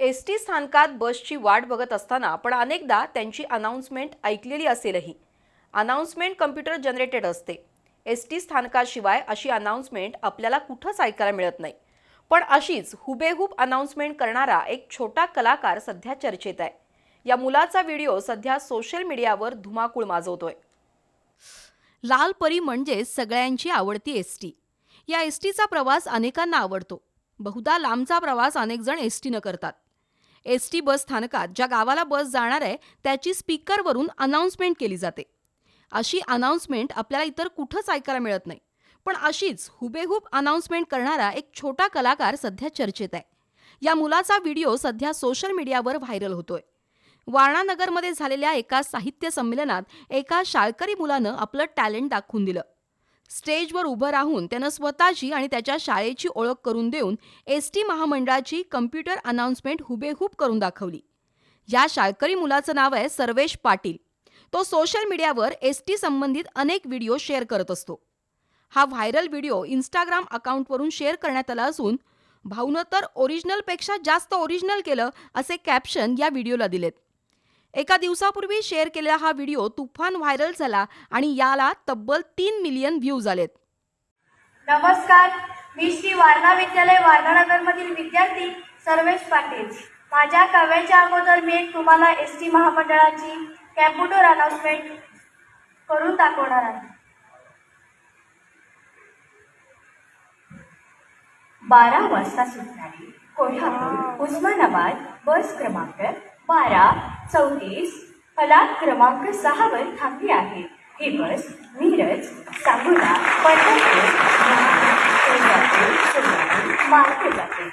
S T स्थानकात बसची वाट बघत असताना आपण अनेकदा त्यांची अनाऊन्समेंट ऐकलेली असेलही. अनाऊन्समेंट कम्प्युटर जनरेटेड असते. एस टी स्थानकाशिवाय अशी अनाऊन्समेंट आपल्याला कुठंच ऐकायला मिळत नाही. पण अशीच हुबेहूब अनाऊन्समेंट करणारा एक छोटा कलाकार सध्या चर्चेत आहे. या मुलाचा व्हिडिओ सध्या सोशल मीडियावर धुमाकूळ माजवतोय. लाल परी म्हणजे सगळ्यांची आवडती एस टी या एस टीचा प्रवास अनेकांना आवडतो. बहुधा लांबचा प्रवास अनेक जण एस टीनं करतात. एस टी बस स्थानकात ज्या गावाला बस जाणार आहे त्याची स्पीकरवरून अनाऊन्समेंट केली जाते. अशी अनाऊन्समेंट आपल्याला इतर कुठंच ऐकायला मिळत नाही. पण अशीच हुबेहूब अनाऊन्समेंट करणारा एक छोटा कलाकार सध्या चर्चेत आहे. या मुलाचा व्हिडिओ सध्या सोशल मीडियावर व्हायरल होतोय. वारणानगरमध्ये झालेल्या एका साहित्य संमेलनात एका शाळकरी मुलानं आपलं टॅलेंट दाखवून दिलं. स्टेजवर उभं राहून त्यानं स्वतःची आणि त्याच्या शाळेची ओळख करून देऊन एस टी महामंडळाची कम्प्युटर अनाउन्समेंट हुबेहूब करून दाखवली. या शाळकरी मुलाचं नाव आहे सर्वेश पाटील. तो सोशल मीडियावर एस टी संबंधित अनेक व्हिडिओ शेअर करत असतो. हा व्हायरल व्हिडिओ इंस्टाग्राम अकाउंटवरून शेअर करण्यात आला असून भाऊनं तर ओरिजिनलपेक्षा जास्त ओरिजिनल केलं असे कॅप्शन या व्हिडिओला दिलेत. एका दिवसापूर्वी शेअर केलेला हा व्हिडिओ तुफान व्हायरल झाला आणि याला तब्बल तीन मिलियन व्ह्यूज आलेत. नमस्कार मी श्री वारणा विद्यालय वारणानगरमधील विद्यार्थी सर्वेश पाटील. माझ्या कव्याच्या अगोदर मी तुम्हाला एस टी महामंडळाची कॅम्प्युटर अनाउन्समेंट करून दाखवणार आहे. बारा वाजता सुटणारी कोल्हापूर उस्मानाबाद बस क्रमांक बारा चौतीस फलाट क्रमांक सहावर थांबली आहे. हे बस मिरज सांगोला पंढरपूर ठाणे, सोलापूर मार्गे जाते.